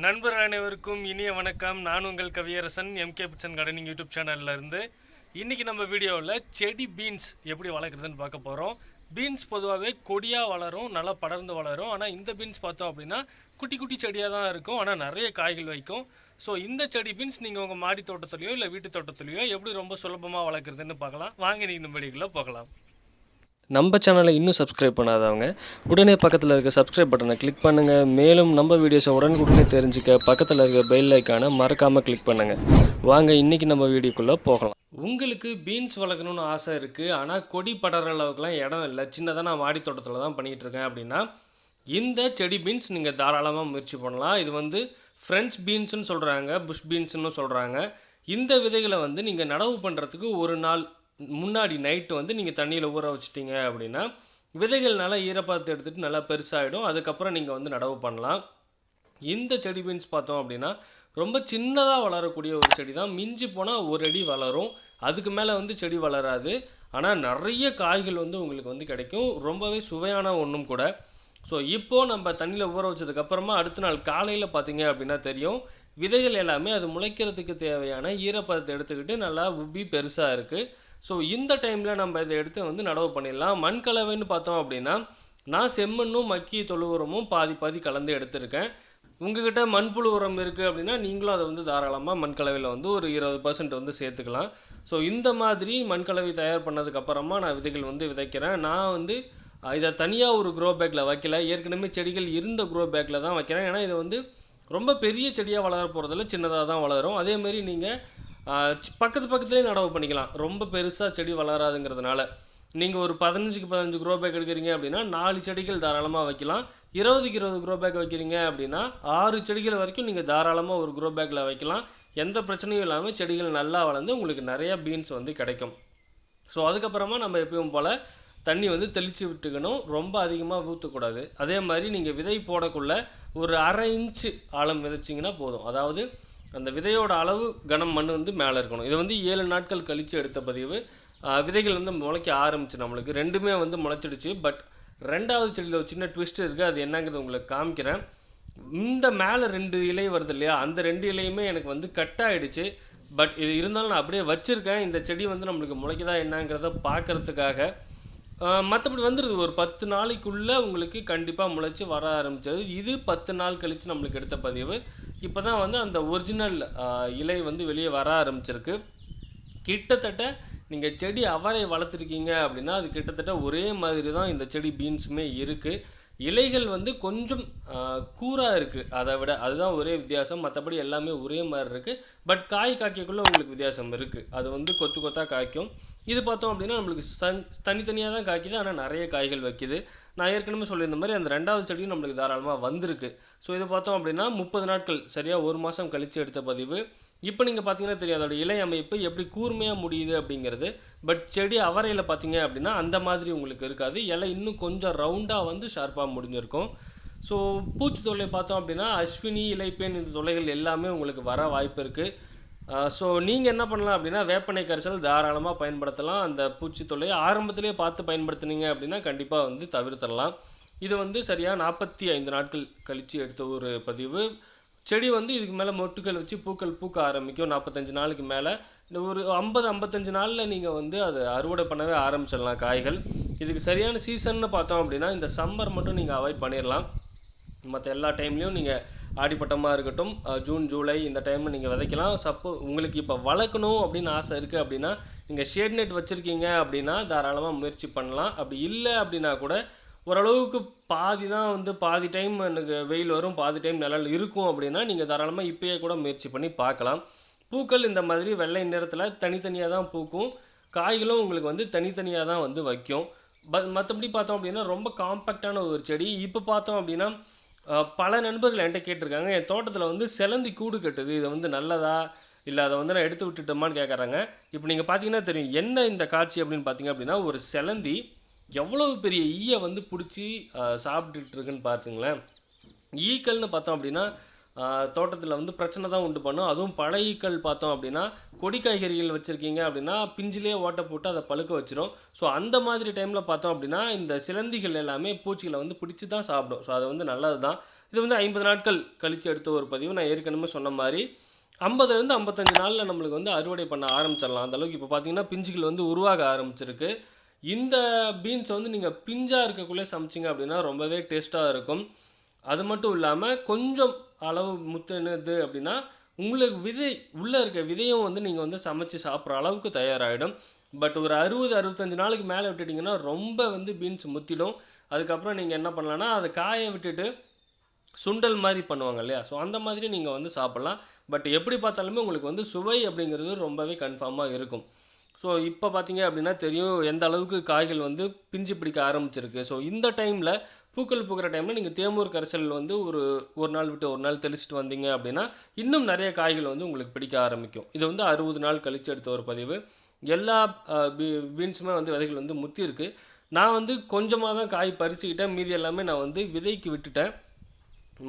நண்பர் அனைவருக்கும் இனிய வணக்கம். நான் உங்கள் Kaviyarasan MK kitchen gardening YouTube சேனல்ல இருந்து. இன்னைக்கு நம்ம வீடியோவில் செடி பீன்ஸ் எப்படி வளர்க்குறதுன்னு பார்க்க போகிறோம் பீன்ஸ் பொதுவாகவே கொடியாக வளரும் நல்லா படர்ந்து வளரும். ஆனால் இந்த பீன்ஸ் பார்த்தோம் அப்படின்னா குட்டி குட்டி செடியாக தான் இருக்கும். ஆனால் நிறைய காய்கள் வைக்கும். ஸோ இந்த செடி பீன்ஸ் நீங்கள் உங்கள் மாடி தோட்டத்துலையோ இல்லை வீட்டு தோட்டத்துலையோ எப்படி ரொம்ப சுலபமாக வளர்க்குறதுன்னு பார்க்கலாம். வாங்க நீங்கள் இந்த போகலாம். நம்ம சேனலை இன்னும் சப்ஸ்கிரைப் பண்ணாதவங்க உடனே பக்கத்தில் இருக்க சப்ஸ்கிரைப் பட்டனை கிளிக் பண்ணுங்கள் மேலும் நம்ம வீடியோஸை உடனுக்குடனே தெரிஞ்சுக்க பக்கத்தில் இருக்க பெல் ஐக்கானை மறக்காமல் கிளிக் பண்ணுங்கள் வாங்க இன்றைக்கி நம்ம வீடியோக்குள்ளே போகலாம். உங்களுக்கு பீன்ஸ் வளர்க்கணும்னு ஆசை இருக்குது ஆனால் கொடி படற அளவுக்குலாம் இடம் இல்லை. சின்னதாக நான் மாடி தோட்டத்தில் தான் பண்ணிகிட்டு இருக்கேன் அப்படின்னா இந்த செடி பீன்ஸ் நீங்கள் தாராளமாக முயற்சி பண்ணலாம். இது வந்து ஃப்ரெஞ்ச் பீன்ஸுன்னு சொல்கிறாங்க புஷ் பீன்ஸுன்னு சொல்கிறாங்க இந்த விதைகளை வந்து நீங்கள் நடவு பண்ணுறதுக்கு ஒரு நாள் முன்னாடி நைட்டு வந்து நீங்கள் தண்ணியில் ஊற வச்சிட்டிங்க அப்படின்னா விதைகள் நல்லா ஈரப்பதத்தை எடுத்துகிட்டு நல்லா பெருசாகிடும் அதுக்கப்புறம் நீங்கள் வந்து நடவு பண்ணலாம். இந்த செடி பீன்ஸ் பார்த்தோம் அப்படின்னா ரொம்ப சின்னதாக வளரக்கூடிய ஒரு செடி தான் மிஞ்சி போனால் ஒரு அடி வளரும். அதுக்கு மேலே வந்து செடி வளராது. ஆனால் நிறைய காய்கள் வந்து உங்களுக்கு வந்து கிடைக்கும். ரொம்பவே சுவையான ஒன்றும் கூட. ஸோ இப்போது நம்ம தண்ணியில் ஊற வச்சதுக்கப்புறமா அடுத்த நாள் காலையில் பார்த்தீங்க அப்படின்னா தெரியும். விதைகள் எல்லாமே அது முளைக்கிறதுக்கு தேவையான ஈரப்பதத்தை எடுத்துக்கிட்டு நல்லா உப்பி பெருசாக இருக்குது ஸோ இந்த டைமில் நம்ம இதை எடுத்து வந்து நடவு பண்ணிடலாம். மண் கலவைன்னு பார்த்தோம் அப்படின்னா நான் செம்மண்ணும் மக்கி தொழு உரமும் பாதி பாதி கலந்து எடுத்திருக்கேன். உங்ககிட்ட மண்புழு உரம் இருக்குது அப்படின்னா நீங்களும் அதை வந்து தாராளமாக மண்கலவையில் வந்து ஒரு இருபது பர்சன்ட் வந்து சேர்த்துக்கலாம். ஸோ இந்த மாதிரி மண்கலவை தயார் பண்ணதுக்கப்புறமா நான் விதைகள் வந்து விதைக்கிறேன். நான் வந்து இதை தனியாக ஒரு க்ரோ பேக்கில் வைக்கல. ஏற்கனவே செடிகள் இருந்த க்ரோ பேக்கில் தான் வைக்கிறேன். ஏன்னா இது வந்து ரொம்ப பெரிய செடியாக வளர போகிறதில்ல சின்னதாக தான் வளரும். அதேமாரி நீங்கள் பக்கத்து பக்கத்துலேயே நடவு பண்ணிக்கலாம். ரொம்ப பெருசாக செடி வளராதுங்கிறதுனால. நீங்கள் ஒரு பதினஞ்சுக்கு பதினஞ்சு க்ரோ பேக் எடுக்கிறீங்க அப்படின்னா நாலு செடிகள் தாராளமாக வைக்கலாம். இருபதுக்கு இருபது க்ரோ பேக் வைக்கிறீங்க அப்படின்னா ஆறு செடிகள் வரைக்கும் நீங்கள் தாராளமாக ஒரு க்ரோ பேக்கில் வைக்கலாம். எந்த பிரச்சனையும் இல்லாமல் செடிகள் நல்லா வளர்ந்து உங்களுக்கு நிறையா பீன்ஸ் வந்து கிடைக்கும். ஸோ அதுக்கப்புறமா நம்ம எப்பயும் போல் தண்ணி வந்து தெளித்து விட்டுக்கணும். ரொம்ப அதிகமாக ஊற்றக்கூடாது அதே மாதிரி நீங்கள் விதை போடக்குள்ள ஒரு அரை இன்ச்சு ஆழம் விதைச்சிங்கன்னா போதும். அதாவது அந்த விதையோட அளவு கனம் மண் வந்து மேலே இருக்கணும். இதை வந்து ஏழு நாட்கள் கழித்து எடுத்த பதிவு. விதைகள் வந்து முளைக்க ஆரம்பிச்சு நம்மளுக்கு. ரெண்டுமே வந்து முளைச்சிடுச்சு. பட் ரெண்டாவது செடியில் ஒரு சின்ன ட்விஸ்ட் இருக்குது அது என்னங்கிறது உங்களுக்கு காமிக்கிறேன். இந்த மேலே ரெண்டு இலை வருது இல்லையா? அந்த ரெண்டு இலையுமே எனக்கு வந்து கட் ஆகிடுச்சு பட் இது இருந்தாலும் நான் அப்படியே வச்சுருக்கேன். இந்த செடி வந்து நம்மளுக்கு முளைக்குதா என்னங்கிறத பார்க்குறதுக்காக. மற்றபடி வந்துடுது ஒரு பத்து நாளைக்குள்ளே உங்களுக்கு கண்டிப்பாக முளைச்சி வர ஆரம்பிச்சது. இது பத்து நாள் கழித்து நம்மளுக்கு எடுத்த பதிவு. இப்போ தான் வந்து அந்த ஒரிஜினல் இலை வந்து வெளியே வர ஆரம்பிச்சிருக்கு. கிட்டத்தட்ட நீங்கள் செடி அவரை வளர்த்துருக்கீங்க அப்படின்னா அது கிட்டத்தட்ட ஒரே மாதிரி தான் இந்த செடி பீன்ஸுமே இருக்குது இலைகள் வந்து கொஞ்சம் கூராக இருக்குது அதை விட அதுதான் ஒரே வித்தியாசம். மற்றபடி எல்லாமே ஒரே மாதிரி இருக்குது பட் காய் காய்க்கக்குள்ளே உங்களுக்கு வித்தியாசம் இருக்குது அது வந்து கொத்து கொத்தாக காய்க்கும். இது பார்த்தோம் அப்படின்னா நம்மளுக்கு சன் தனித்தனியாக தான் காய்க்குது. ஆனால் நிறைய காய்கள் வைக்குது. நான் ஏற்கனவே சொல்லியிருந்த மாதிரி அந்த ரெண்டாவது செடியும் நம்மளுக்கு தாராளமாக வந்திருக்கு. ஸோ இது பார்த்தோம் அப்படின்னா முப்பது நாட்கள் சரியாக ஒரு மாதம் கழித்து எடுத்த பதிவு. இப்போ நீங்கள் பார்த்தீங்கன்னா தெரியும் அதோட இலை அமைப்பு எப்படி கூர்மையாக முடியுது அப்படிங்கிறது. பட் செடி அவரையில் பார்த்தீங்க அப்படின்னா அந்த மாதிரி உங்களுக்கு இருக்காது. இலை இன்னும் கொஞ்சம் ரவுண்டாக வந்து ஷார்ப்பாக முடிஞ்சிருக்கும். ஸோ பூச்சி தொல்லை பார்த்தோம் அப்படின்னா அஸ்வினி இலைப்பேன் இந்த தொல்லைகள் எல்லாமே உங்களுக்கு வர வாய்ப்பு இருக்குது ஸோ நீங்கள் என்ன பண்ணலாம் அப்படின்னா வேப்பனை கரிசல் தாராளமாக பயன்படுத்தலாம். அந்த பூச்சி தொல்லையை ஆரம்பத்திலே பார்த்து பயன்படுத்துனீங்க அப்படின்னா கண்டிப்பாக வந்து தவிர்த்தரலாம் இது வந்து சரியாக நாற்பத்தி ஐந்து நாட்கள் கழித்து எடுத்த ஒரு பதிவு. செடி வந்து இதுக்கு மேலே மொட்டுக்கள் வச்சு பூக்கள் பூக்க ஆரம்பிக்கும். நாற்பத்தஞ்சு நாளுக்கு மேலே. இந்த ஒரு ஐம்பது ஐம்பத்தஞ்சு நாளில் நீங்கள் வந்து அதை அறுவடை பண்ணவே ஆரம்பிச்சிடலாம் காய்கள். இதுக்கு சரியான சீசன்னு பார்த்தோம் அப்படின்னா இந்த சம்மர் மட்டும் நீங்கள் அவாய்ட் பண்ணிடலாம். மற்ற எல்லா டைம்லேயும் நீங்கள் ஆடிப்பட்டமாக இருக்கட்டும் ஜூன் ஜூலை இந்த டைமில் நீங்கள் விதைக்கலாம். சப்போ உங்களுக்கு இப்போ வளர்க்கணும் அப்படின்னு ஆசை இருக்குது அப்படின்னா நீங்கள் ஷேட் நெட் வச்சுருக்கீங்க அப்படின்னா தாராளமாக முயற்சி பண்ணலாம். அப்படி இல்லை அப்படின்னா கூட ஓரளவுக்கு பாதி தான் வந்து பாதி டைம் எனக்கு வெயில் வரும் பாதி டைம் நிழல் இருக்கும் அப்படின்னா நீங்கள் தாராளமாக இப்போயே கூட முயற்சி பண்ணி பார்க்கலாம். பூக்கள் இந்த மாதிரி வெள்ளை நிறத்தில் தனித்தனியாக தான் பூக்கும். காய்களும் உங்களுக்கு வந்து தனித்தனியாக தான் வந்து வைக்கும். பட் மற்றபடி பார்த்தோம் அப்படின்னா ரொம்ப காம்பேக்டான ஒரு செடி. இப்போ பார்த்தோம் அப்படின்னா பல நண்பர்கள் என்கிட்ட கேட்டிருக்காங்க என் தோட்டத்தில் வந்து செலந்தி கூடு கட்டுது. இதை வந்து நல்லதா? இல்லை அதை வந்து நான் எடுத்து விட்டுட்டோமான்னு கேட்குறாங்க இப்போ நீங்கள் பார்த்தீங்கன்னா தெரியும் என்ன இந்த காட்சி அப்படின்னு பார்த்தீங்க அப்படின்னா ஒரு செலந்தி எவ்வளவு பெரிய ஈயை வந்து பிடிச்சி சாப்பிட்டுட்டு இருக்குன்னு பார்த்துங்களேன் ஈக்கள்னு பார்த்தோம் அப்படின்னா தோட்டத்தில் வந்து பிரச்சனை தான் உண்டு பண்ணும். அதுவும் பழைய ஈக்கள் பார்த்தோம் அப்படின்னா கொடி காய்கறிகள் வச்சுருக்கீங்க அப்படின்னா பிஞ்சிலே ஓட்டை போட்டு அதை பழுக்க வச்சிரும். ஸோ அந்த மாதிரி டைமில் பார்த்தோம் அப்படின்னா இந்த சிலந்திகள் எல்லாமே பூச்சிகளை வந்து பிடிச்சி தான் சாப்பிடும். ஸோ அது வந்து நல்லது தான் இது வந்து ஐம்பது நாட்கள் கழித்து எடுத்த ஒரு பதிவு. நான் ஏற்கனவே சொன்ன மாதிரி ஐம்பதுலேருந்து ஐம்பத்தஞ்சு நாளில் நம்மளுக்கு வந்து அறுவடை பண்ண ஆரம்பிச்சிடலாம். அந்தளவுக்கு இப்போ பார்த்தீங்கன்னா பிஞ்சுகள் வந்து உருவாக ஆரம்பிச்சிருக்கு. இந்த பீன்ஸை வந்து நீங்கள் பிஞ்சாக இருக்கக்குள்ளே சமைச்சிங்க அப்படின்னா ரொம்பவே டேஸ்ட்டாக இருக்கும். அது மட்டும் இல்லாமல் கொஞ்சம் அளவு முத்துனது அப்படின்னா உங்களுக்கு விதை உள்ளே இருக்க விதையும் வந்து நீங்கள் வந்து சமைச்சு சாப்பிட்ற அளவுக்கு தயாராகிடும் பட் ஒரு அறுபது அறுபத்தஞ்சு நாளுக்கு மேலே விட்டுட்டிங்கன்னா ரொம்ப வந்து பீன்ஸ் முத்திடும். அதுக்கப்புறம் நீங்கள் என்ன பண்ணலான்னா அதை காய விட்டுட்டு சுண்டல் மாதிரி பண்ணுவாங்க இல்லையா? ஸோ அந்த மாதிரி நீங்கள் வந்து சாப்பிட்லாம். பட் எப்படி பார்த்தாலுமே உங்களுக்கு வந்து சுவை அப்படிங்கிறது ரொம்பவே கன்ஃபார்மாக இருக்கும். ஸோ இப்போ பார்த்தீங்க அப்படின்னா தெரியும் எந்த அளவுக்கு காய்கள் வந்து பிஞ்சு பிடிக்க ஆரம்பிச்சிருக்கு. ஸோ இந்த டைமில் பூக்கள் பூக்கிற டைமில் நீங்கள் தேமூர் கரைசல் வந்து ஒரு ஒரு நாள் விட்டு ஒரு நாள் தெளிச்சுட்டு வந்தீங்க அப்படின்னா இன்னும் நிறைய காய்கள் வந்து உங்களுக்கு பிடிக்க ஆரம்பிக்கும். இது வந்து அறுபது நாள் கழித்து எடுத்த ஒரு பதிவு. எல்லா பீ- பீன்ஸுமே வந்து விதைகள் வந்து முத்தி இருக்கு நான் வந்து கொஞ்சமாக தான் காய் பறிச்சுக்கிட்டேன். மீதி எல்லாமே நான் வந்து விதைக்கு விட்டுட்டேன்.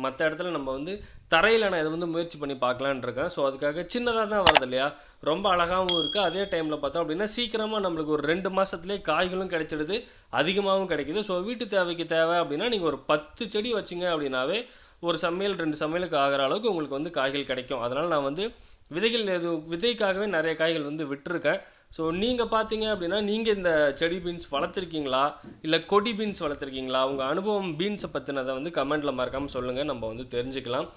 மற்ற இடத்துல நம்ம வந்து தரையில் நான் இதை வந்து முயற்சி பண்ணி பார்க்கலான் இருக்கேன். ஸோ அதுக்காக சின்னதாக தான் வருது இல்லையா? ரொம்ப அழகாகவும் இருக்குது அதே டைமில் பார்த்தோம் அப்படின்னா சீக்கிரமாக நம்மளுக்கு ஒரு ரெண்டு மாதத்துலேயே காய்களும் கிடைச்சிடுது அதிகமாகவும் கிடைக்கிது. ஸோ வீட்டு தேவைக்கு தேவை அப்படின்னா நீங்கள் ஒரு பத்து செடி வச்சிங்க அப்படின்னாவே ஒரு சமையல் ரெண்டு சமையலுக்கு ஆகிற அளவுக்கு உங்களுக்கு வந்து காய்கள் கிடைக்கும். அதனால் நான் வந்து விதைகள் எதுவும் விதைக்காகவே நிறைய காய்கள் வந்து விட்டுருக்கேன். ஸோ நீங்கள் பார்த்தீங்க அப்படின்னா நீங்கள் இந்த செடி பீன்ஸ் வளர்த்துருக்கீங்களா? இல்லை கொடி பீன்ஸ் வளர்த்துருக்கீங்களா? உங்கள் அனுபவம் பீன்ஸை பற்றினதை வந்து கமெண்ட்டில் மறக்காமல் சொல்லுங்கள் நம்ம வந்து தெரிஞ்சுக்கலாம்.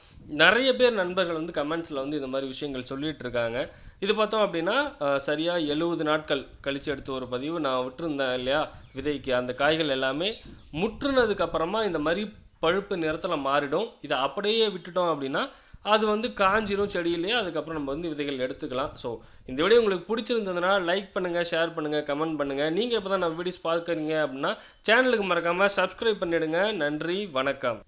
நிறைய பேர் நண்பர்கள் வந்து கமெண்ட்ஸில் வந்து இந்த மாதிரி விஷயங்கள் சொல்லிகிட்டு இருக்காங்க. இது பார்த்தோம் அப்படின்னா சரியாக எழுபது நாட்கள் கழித்து எடுத்த ஒரு பதிவு. நான் விட்டுருந்தேன் இல்லையா? விதைக்கு அந்த காய்கள் எல்லாமே முற்றுனதுக்கு அப்புறமா இந்த மாதிரி பழுப்பு நிறத்தில் மாறிடும். இதை அப்படியே விட்டுட்டோம் அப்படின்னா அது வந்து காஞ்சிரும் செடியிலேயே அதுக்கப்புறம் நம்ம வந்து விதைகள் எடுத்துக்கலாம். ஸோ இந்த வீடியோ உங்களுக்கு பிடிச்சிருந்ததுன்னா லைக் பண்ணுங்கள் ஷேர் பண்ணுங்கள் கமெண்ட் பண்ணுங்கள் நீங்கள் இப்போ தான் நம்ம வீடியோஸ் பார்க்குறீங்க அப்படின்னா சேனலுக்கு மறக்காமல் சப்ஸ்கிரைப் பண்ணிவிடுங்க நன்றி வணக்கம்.